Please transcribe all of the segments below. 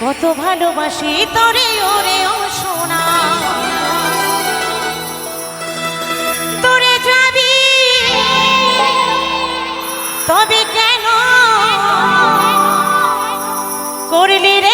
কত ভালোবাসি তোরে ওরে ও সোনা। তোরে যাবি তবে কেন? করলি রে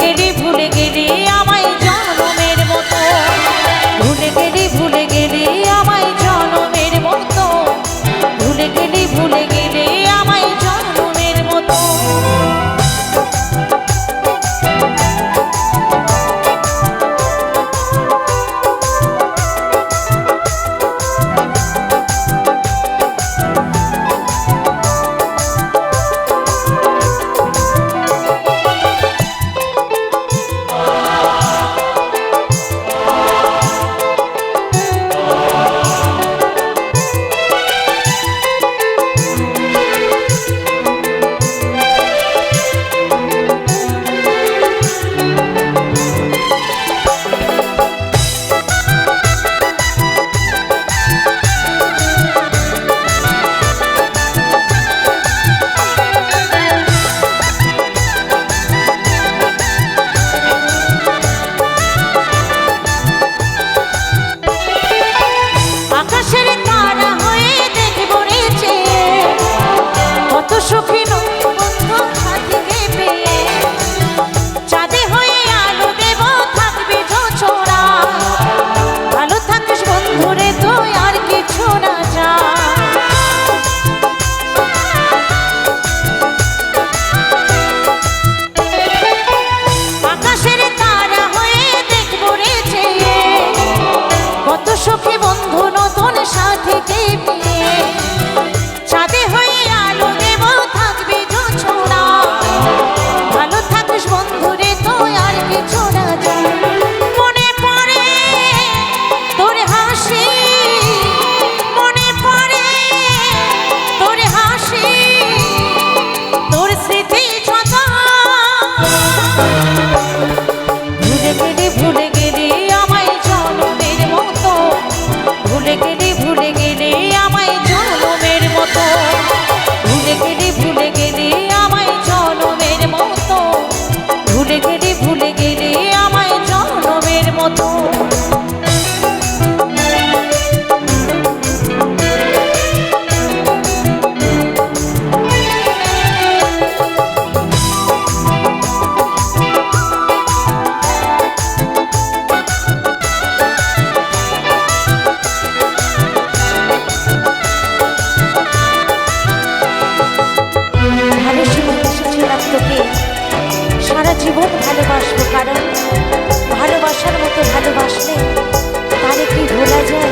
রে Estudio. সারা জীবন ভালোবাসবো কারণ ভালোবাসার মতো ভালোবাসলে তাহলে কি ভোলা যায়।